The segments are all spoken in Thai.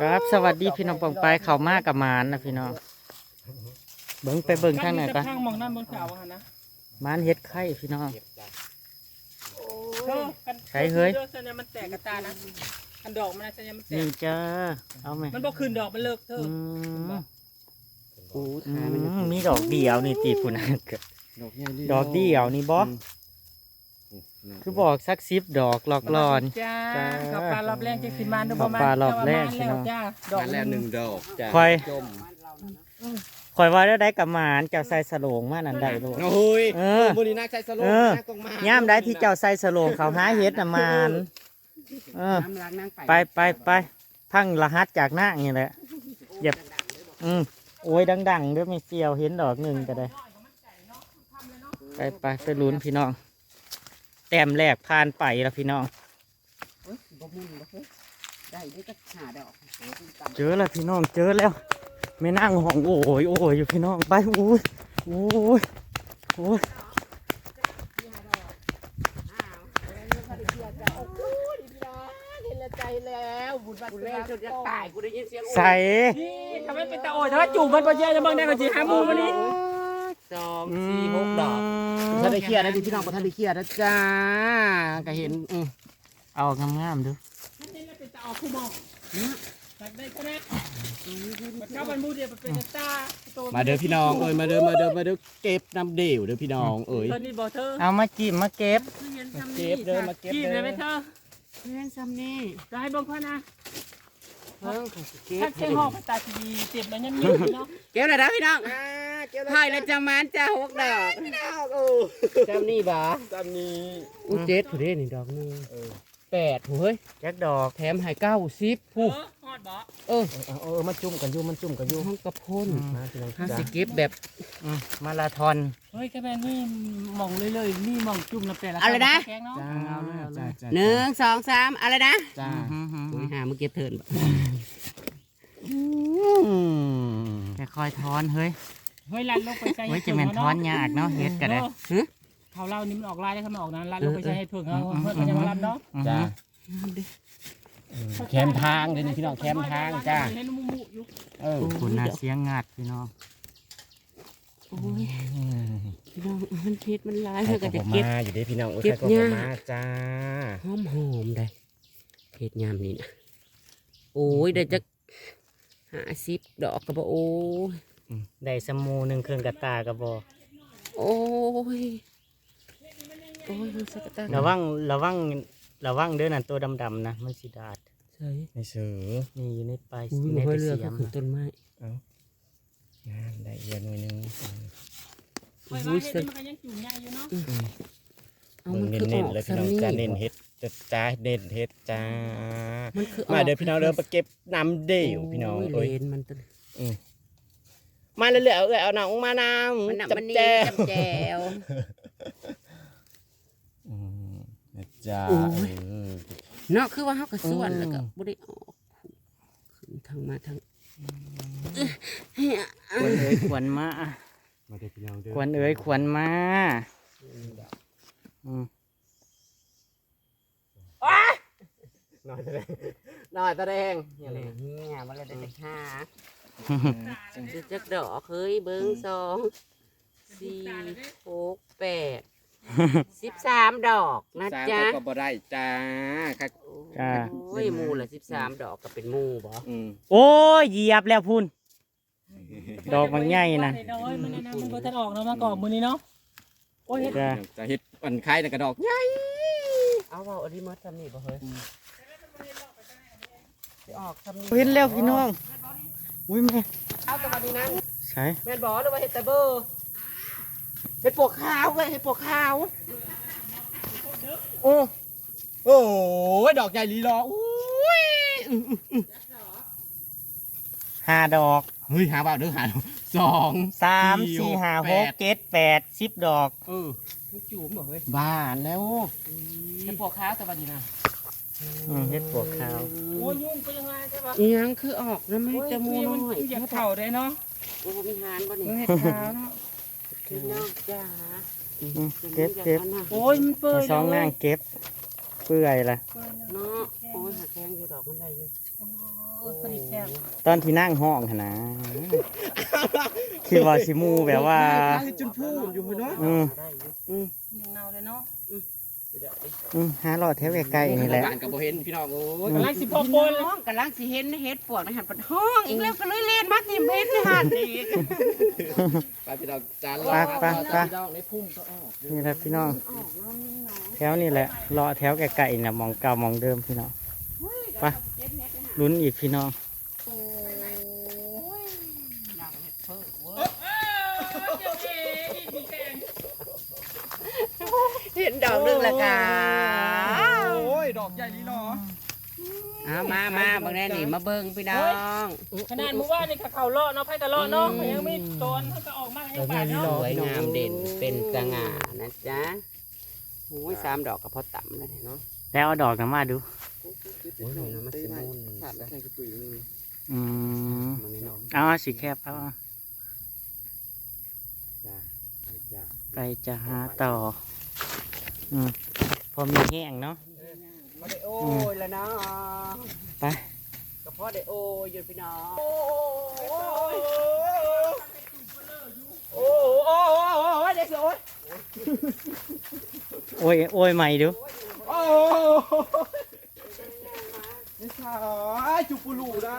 ครับสวัสดีพี่น้องปองไปเข้ามากับหมานนะพี่น้องเบิ่งไปเบิ่งข้างไหนก็ข้างมองนั่นบนเขาอะนะหมานเฮ็ดไข่พี่น้องเธอกันใช่เฮ้ยสัญญามันแตกกระตานะคันดอกมันนะสัญญามันแตนี่กจ้าเอาไหมมันบ่คืนดอกมันเลิกเธออืมโอ้อืทามันมมีดอกเดียวนี่ตีพุ่นนะดอกใหญ่ลีดอกเดียวนี่บ่ คือบอกสักสิบดอกหลอกหลอน จ้าจ้าขับปลารอบแรกจะขึ้นมาดูขับปลารอบแรกแล้วจ้าดอกมาแล้วหนึ่งดอกจ้ะค่อย จมคอยว่าได้ได้กับหมานเจ้าใส่สโลงมานั่นได้ลูก โอ้ยเออมือนี้นักใช้สโลเออ นักกองมาย่ามได้ที่เจ้าใส่สโลงเขาหาเฮ็ดน่ะหมานเออ น้ำล้างนั่งไปไปไปพังรหัสจากหน้าอย่างนี้แหละเหยียบอืมโอ้ยดังๆเด้วยไม่เสียวเห็นดอกหนึ่งก็ได้ ไปไปไปลุ้นพี่น้อง แต้มแรกผ่านไปแล้วพี่น้องบ่มุนบ่เฮ้ยได้ได้ก็หาดอกเจอแล้วพี่น้องเจอแล้วไม่นั่งห้องโอ้ยโอ้ยอยู่พี่น้องไปโอ้ยโอ้ยโอ้ยกูเล่นจนจะตายกูได้ยินเสียงใส่ นี่ทำให้เป็นตาโอยถ้าจูบมันไปเยอะจะเบิ่งได้ก็จีหาหมูมันนี่ สองสี่หกดอกท่านได้เครียดนะพี่น้องท่านได้เครียดนะจ้าก็เห็นอืมเอางามๆดูนี่เป็นตาออกคู่มองตัดได้ใช่ไหมมันเข้าบันมูเดียวมันเป็นตาโตมาเด้อพี่น้องเอ้ยมาเด้อมาเด้อมาเด้อเก็บน้ำเดี่ยวเด้อพี่น้องเอ้ยเธอนี่บอกเธอเอามาจิ้มมาเก็บเก็บเด้อมาเก็บจีบเด้เลอยไหมเธอเพื่อนซ้ำนี่จะให้เบิ่งพ่อนะ เพิ่งเขาสิเก็ถ้าบเชียงหอกตาทีเจ็บแล้วยังมีเนาะเก็บเลยนะพี่น้องถ่ายแล้วจะมันจะหกดอกจำนี่บ่จำนี้อู้เจ็ดผู้เด้นี่ดอกหนึงแปดผู้เฮ้ยแจ็คดอก แถมให้เก้าสิบโอ้ผู้ฮ อดบ่เออเออเออมันจุ่มกันอยู่มันจุ่มกันอยู่ห้องกระพ่นมาพี่น้องห้าจ้าสิเก็บแบบอืมมาราธอนเฮ้ยแกแม่นี่มองเลยเลยนี่มองจุ่มน้ำแต่ละแกงเนาะจ้าเอาเลยเอาเลยจ้าหนึ่งสองสามอะไรนะจ้าอืมอืมโอ้ยหามาเก็บเถินบ่แค่คอยทอนเฮ้ยเฮ้ยลันลงไปใส่เฮ้ยจะแม่นทอนยากเนาะเฮ็ดก็ได้เขาเล่านี่มันออกลายได้เขาออกนั้นลันลงไปใส่ให้เพื่อนเขาเพื่อนเขาจะมารับเนาะจ้า แคมทางเดี๋ยวนี้พี่น้องแคมทางจ้าเล่นมุมุอยู่เออคุณน่าเสียงงัดพี่น้องโอ้ยพี่น้องมันเพชรมันลายใครเพื่อก็ก็บจะอกเก็บมาอยู่เด้พี่น้องโอ้ยเก็ใครบก็บอกยากมาจ้าหอมหอมๆได้เพชรยามนี่นะโอ้ยได้จะหาสิบดอกกระบโอ้ยได้สมูหนึ่งเครื่องกระตากระบอกโอ้ยโอ้ยมันสะกะตังระวังระวัง ระวังเด้อนั่นตัวดำๆนะมันสิดาดใช่ในเสือนี่อยู่ในปลายอุ้ยในมันค่อยตะเลือกเสียก็มคือต้นไม้งานได้เอียนหน่อยหนึงไปว่าเฮ็ดมันก็ยังจุ่มใหญ่อยู่เนาะเอามึมังนคืออเน้นอกๆเลยพี่ซ้ำน้องนี่จ้าเน้นเฮ็ดจ้าจ้าเน้นเฮ็ดจ้า มันคือมาเด้อพี่น้องเด้อไปเก็บน้ำเดี่ยวพี่น้องโอ้เอ้ยยเลนมันต้นมาเรื่อยๆเอาเอ้ยเอาหนังมาน้มันหนักำจับมันนี่แจ้วจับแจวอืมนะ จ้าโอ้ย เออ เนาะคือว่าเขากระส่วนอืมแล้วก็บ่ได้ออกขึ้นทางมาทางควรเอ้ยควรมามาเด้อพี่น้องเด้อควรเอ้ยควรมาอืมหน่อยแสดงหน่อยแสดงเนี่ยเลยเนี่ยมันเลยได้แต่ห้าจะจักดอกเฮ้ยเบิ้งสองสี่หกแปด สิบสามดอกนะสามจ๊ะก็บ่ได้จ้าค่ะจ้า โอ้ยหมูละสิบสามดอกก็เป็นหมูบ่อืมโอ้ยเหยียบแล้วพุ่น ดอกมันใหญ่นะน้อยมันนะมันบ่ทันออกเนาะมาก่อนมื้อนี้เนาะโอ้ยเฮ็ดจ้าจะเฮ็ดอันคล้ายในกระดอกใหญ่เอาเว่าอันนี้มาทำนี่บ่เฮ้ยสิออกทำนี่เห็นแล้วพี่น้อง อุ้ยแม่เอาแตะวันนี้นั้นใช่แม่นบอกหรือว่าเห็ดแต่เบอร์ เห็ดปวกขาวเว้ยเห็ดปวกขาวโอ้โอ้ยดอกใหญ่ลีลออุ้ยห้าดอกเฮ้ยหาเปล่าเด้อหาสองสามสี่สี่ห้าหหกกแปดเจ็ดแปดสิบดอกเออไม่จูบบ่เฮ้ยบ้านแล้วเห็ดปวกขาวแตะวันนี้นะอืมเฮ็ดปวกขาวโอ้ยยุ่งไปยังไงใช่ปะอีหยังคือออกนะไม่จะมูน้อยอยากเข่าได้เนาะโอ้มีหานบ่นี่เฮ็ดขาวเนาะ พี่น้องจ้าอืมเก็บเก็บโอ้ยมันเปื่อไปยสองนางเก็บ เปื่อยละเนาะโอ้ยหาแข้งอยู่ดอกมันได้อยู่โตอนที่นั่งห้องหั่นนะคือว่าสิมูแบบว่าจนพูดอยู่เนาะอืมยังเนาเลยเนาะ อืมหาหลอดแถวใกล้ๆนี่แหละบ้านกับโบเห็นพี่น้องโอ้ยกำลังสิพอปพี่นน้องกำลังสิเห็นเฮ็ดปวกในหันปัดห้องอีกแล้วก็เลยเล่นมาทิมเฮ็ดในหันอีกไปพี่น้องจานไปไปไปพี่น้องในพุ่มก็ออกนี่แหละพี่น้องแถวนี่แหละเลาะแถวไกลๆนะมองเก่ามองเดิมพี่น้องไปลุ้นอีกพี่น้อง เห็น ดอกหนึงและกาโอ้ยดอกใหญ่ลีรอเอามามาเบิ่งแน่นี่มาเบิ่งพี่น้องขนาดมือว่านี่กับเขาเลาะเนาะไพ่กับเลาะเนาะมันยังมีโจนเขาก็ออกมาให้ป่าสเนาะวยงามเด่นเป็นสง่านะจ๊ะโอ้ยสามดอกก็พอต่ำเลยเนาะแล้วเอาดอกกันมาดูโอ้ยน้ำมันสิมุนขาดแล้วแค่กระตุยนึงอืมมันนี่เนาะเอาสีแคบเอาจ้าไปจ้าไปจะหาต่ออืม พอมีแห้งเนาะพอได้โอ้ยแล้วเนาะไปก็พอได้โอ้ยอยู่พี่น้องโอ้ยโอ้โอ้โอ้ยเด็กโอ้ยโอ้ยโอ้ยใหม่ดูโอ้นี่สาจุปุลูนะ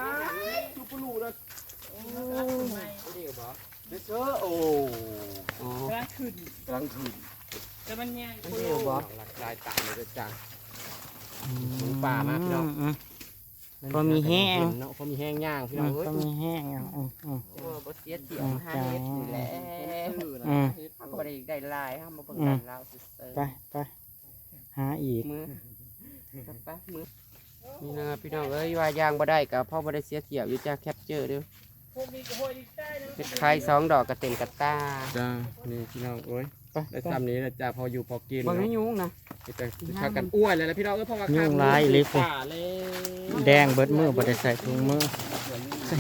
จุปุลูนะโอ้เดี๋ยวบ่เด็กเออโอ้อ๋อกำลังขึ้นกำลังคืน แต่มันยังเดี๋ยวบ่หลักลายตามเลยจ้า หมูป่ามาพี่น้อง ม พอมีแห้ง เนาะพอมีแห้งย่างพี่อืน้องมเอ้ยพอมีแห้งอะอืมอืม โอ้บ่เสียเที่ยวหาเฮ็ดนี่แหละอืม เฮาก็บ่ได้ได้หลายเฮามาเบิ่งกันลาวซื่อๆไปไปหาอีกมือไปมือนี่นะพี่น้องเอ้ยว่ายางบ่ได้กับพ่อบ่ได้เสียเที่ยวอยู่จ้าแคปเจอร์เด้อพวกนี้ก็ห้อยดีได้นะเฮ็ดไข่สองดอกกระเต็มกระตาจ้านี่พี่น้องโอ้ย ไปได้ซ้ำนี้นะจ้าพออยู่พอกินบ่ไม่ยุ่งนะจะพากันอ้วนเลยนะพี่น้องเอ้ยเพราะว่ายุ่ข้างลายเลยพุ่น ป่าเลยแดงเบิดมือบ่ได้ใส่ถุงมือ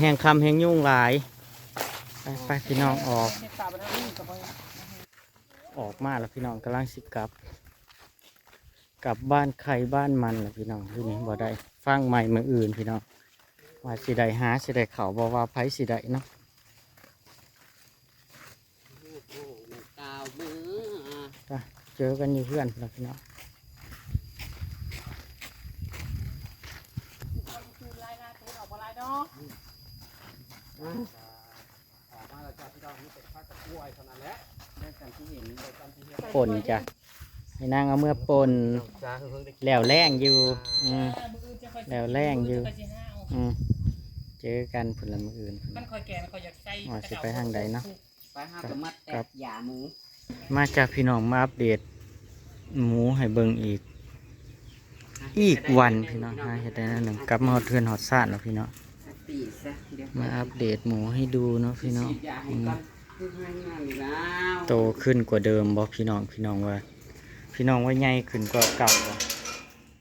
แห้งคำแห้งยุ่งหลาย ไปไปพี่น้องออกเฮ็ดตาไปทางนี้กับไปออกมาแล้วพี่น้องกำลังสิกลับ กลับบ้านใครบ้านมันแล้วพี่น้องที่นี่บ่ได้ฟังใหม่มืออื่นพี่น้องว่าสิได้หาสิได้เขาบ่ว่าไผสิได้เนาะ โอ้โหมันกาวมือ เจอกันอยู่เพื่อนแล้วพี่น้องคือลายหน้าตัวออกมาลายเนาะอะออกมาแล้วจ้าพี่น้องนี่เป็นผ้ากระกล้วยเท่านั้นแหละได้กันที่เห็นได้กันที่เห็นปนจ้ะให้นางเอาเมื่อปนจ้าเพิ่งได้กินแล้วแรงอยู่อืมเออมืออื่นจะค่อยแล้วแรงอยู่มืนจะค่สิห้าวอืมเจอกันผลละมืออื่นพุ่นมันค่อยแก่มันค่อยอยากใส่ว่าสิไปทางใดเนาะไปหากับมัดแตกหยาหมู มาจากพี่น้องมาอัปเดต หมูให้เบิ่งอีก อีกวันพี่น้องหาเฮ็ดได้นั่นหนึ่งกลับมาฮอดเทือนฮอดซ่านแล้วพี่น้องปีซะเดี๋ยวมาอัปเดตหมูให้ดูเนาะพี่น้องฉีดยาให้ก่อนคือให้งานอยู่แล้วโตขึ้นกว่าเดิมบอกพี่น้องพี่น้องว่า พี่น้องว่าใหญ่ขึ้นกว่าเก่าบ่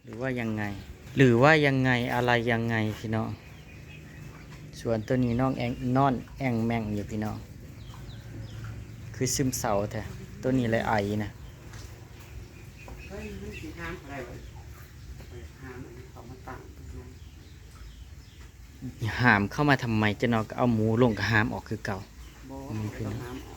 หรือว่ายังไง หรือว่ายังไงอะไรยังไงพี่น้องส่วนตัวนี้น้องแองนอนแองแมงอยู่พี่น้องคือซึมเศร้าแท้ ตัวนี้เลยไอนะหามเข้ามเข้าทำไมจะนอกเอาหมูลงกับหามออกคือเก่ามัน้องห้ามอ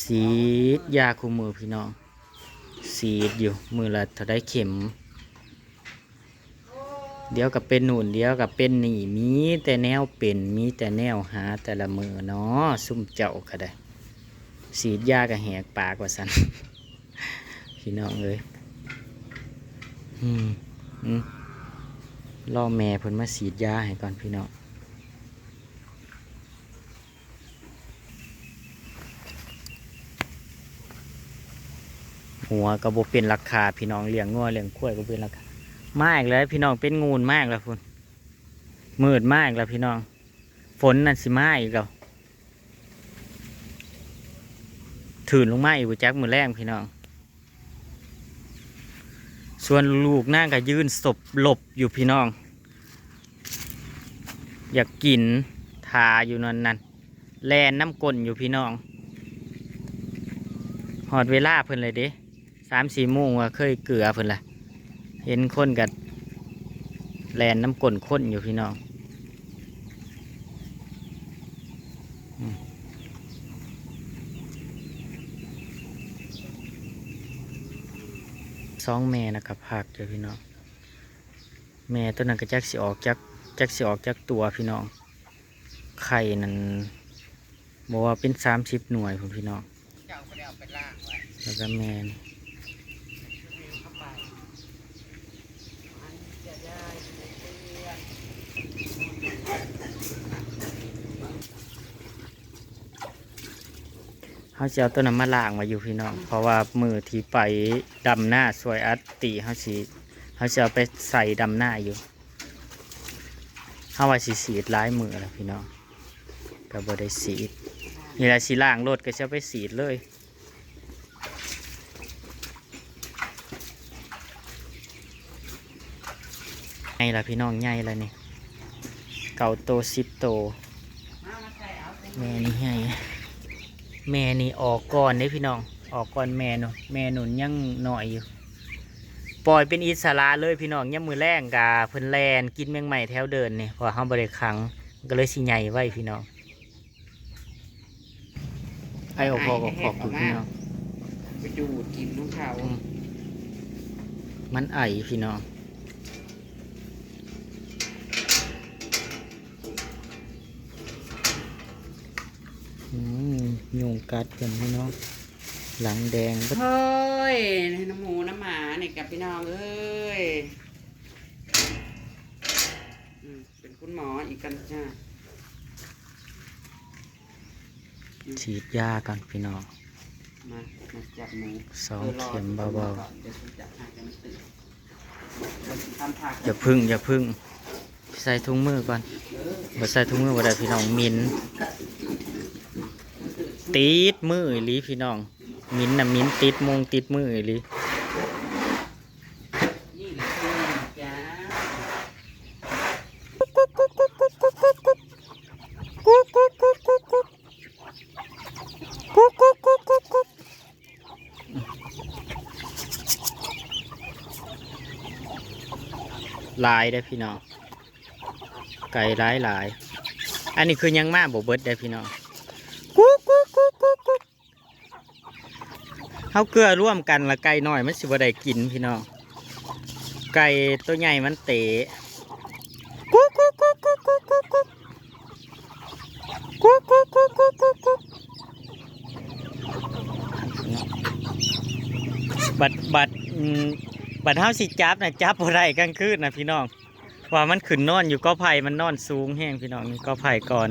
สีดยาคูมือพี่น้อง สีดอยู่มือละเท่าได้เข็ม เดี๋ยวกับเป็นหนุนเดี๋ยวกับเป็นหนีมีแต่แนวเป็นมีแต่แนวหาแต่ละมือเนาะซุ่มเจ้าก็ได้สีดยากับแหกปากว่าสันพี่น้องเลยอืมอืมรอแม่เพิ่นมาสีดยาให้ก่อนพี่น้องหัวก็บ่เป็นราคาพี่น้องเลี้ยงงัวเลี้ยงข้วยก็เป็นราคา มากเลยพี่น้องเป็นงูนมากแล้วพุ่นมืดมากแล้วพี่น้อง ฝนนั่นสิมาอีกแล้วถืนลงมาอีกจักมือแรงพี่น้อง ส่วนลูกนั่งก็ยืนศพหลบอยู่พี่น้อง อยากกินทาอยู่นั่นนั่นแลนน้ำกลนอยู่พี่น้อง หอดเวลาเพิ่นเลยเด้สามสี่โมงว่าเคยเกลือเพิ่นละ เห็นคนกับแลนน้ำกลนข้นอยู่พี่น้องอืมสองแม่นะครับผักเดี๋ยวพี่น้องแม่ตัวนั้นก็จักสิออกจากจักสิออกจากตัวพี่น้องไข่นั่นบอกว่าเป็นสามสิบหน่วยผมพี่น้องเจ้าก็ได้เอาไปล่างไว้แล้วก็แม่น เข้าไปอันนี้จะได้เพื่อน เขาจะเอาตัวนั้นมาล่างไว้อยู่พี่น้อง เพราะว่ามือที่ไปดำหน้าสวยอัตติเขาสิเขาจะเอาไปใส่ดำหน้าอยู่เขาว่าสีสีดร้ายมือแล้วพี่น้องก็บ่ได้สีดนี่แหละสีล่างรถก็จะเอาไปสีดเลยไงล่ะพี่น้องใหญ่แล้วนี่เก่าโตสิบโตแม่นี่ไง แม่นี่ออกก่อนเด้พี่น้อง ออกก่อนแม่หนูแม่หนุนยังหน่อยอยู่ ปล่อยเป็นอิสระเลยพี่น้องย่ำมือแรงกาเพิ่นแลนกินแมงใหม่แถวเดินนี่เพอเฮาบ่ได้ขังก็เลยสิใหญ่ไว้พี่น้อง ไอ้ออกพอกออกพอกอยู่พี่น้อง ไปดูดกินของเขามันไอพี่น้อง อืม ยุงกัดกันพี่น้องหลังแดงเบิดเฮ้ยน้ำหมูน้ำหมาเนี่ยกับพี่น้องเอ้ยอืมเป็นคุณหมออีกกันจ้าฉีดยากันพี่น้องมามาจับหมูสองเข็มเบาๆเดี๋ยวฉันจับให้กันตื่นทำผักๆอย่าพึ่งอย่าพึ่ง ใส่ถุงมือก่อนบ่ใส่ถุงมือบ่ได้พี่น้องมิน ติดมืออีลีพี่น้อง มินนะมินติดมงติดมืออีหลีนี่แหละคือจ้าหลายได้พี่น้องไก่หลายหลาย อันนี้คือยังมาบ่เบิดได้พี่น้องกุ๊กกุ๊กกุ๊กกุ๊กกุ๊ก เฮาเกลือร่วมกันละไก่หน้อยมันสิบได้กินพี่น้องไก่ตัวใหญ่มันเตะกุ๊กกุ๊กกุ๊กกุ๊กกุ๊กกุ๊กกุ๊กกุ๊กกุ๊กกุ๊กกุ๊กกุ๊กกุ๊กบัดบัดบัดเฮาสิจับนะจับบ่ได้กลางคืนนะพี่น้องว่ามันขึ้นนอนอยู่ก็ไผ่มันนอนสูงแห้งพี่น้องนี่ก็ไผ่ก่อน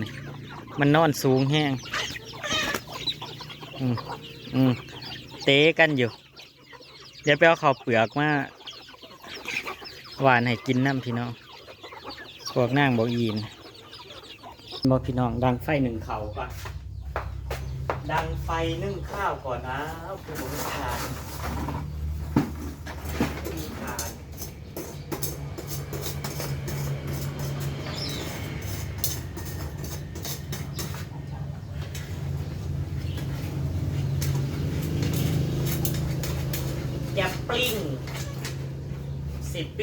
มันนอนสูงแห้งอืมอืม เตะกันอยู่ เดี๋ยวไปเอาข้าวเปลือกมาหวานให้กินน้ำพี่น้องพวกนั่งบอกยีนบอกพี่น้อง ดังไฟหนึ่งเขาก่อนดังไฟนึ่งข้าวก่อนนะคือผมทานมี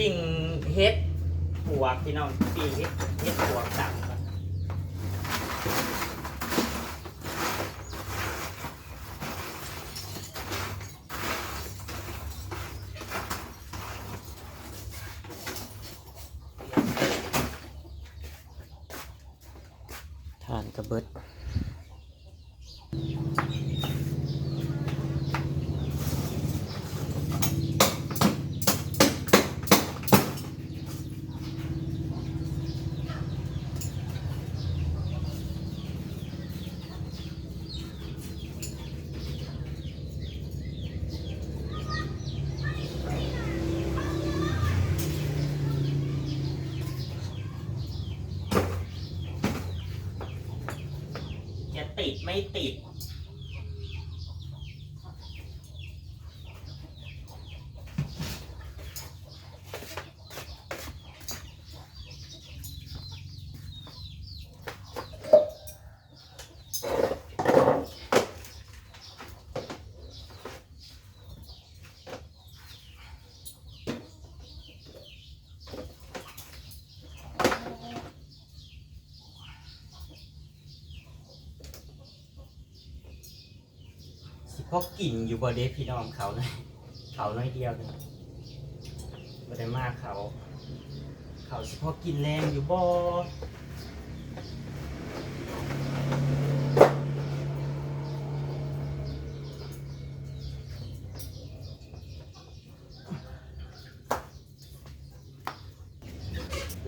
ปิ้งเฮ็ดหัวกพี่น้องปิ้งเฮ็ดเฮ็ดหัวกตังก่อนทานกระเบิด ไม่ติด เพกกินอยู่บ่เด้พี่น้องเขาเลยเขาน้อยเดียวเลยบ่ได้มากเขา เขาสิพอกินแรงอยู่บ่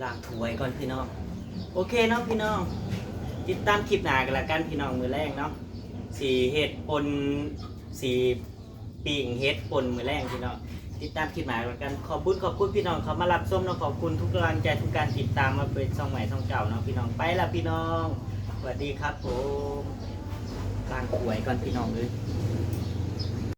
ล้างถ้วยก่อนพี่น้อง โอเคเนาะพี่น้อง ติดตามคลิปหน้ากันละกันพี่น้องมือแรกเนาะสีเห็ดปน สีปิ่งเฮ็ดปนมือแรงพี่น้องติดตามคลิปหน้ากันละกันขอบคุณขอบคุณพี่น้องเขามารับส้มเนาะขอบคุณทุกกำลังใจทุกการติดตามมาเป็นช่องใหม่ช่องเก่าเนาะพี่น้องไปละพี่น้องสวัสดีครับผมล้างถ้วยก่อนพี่น้องเลย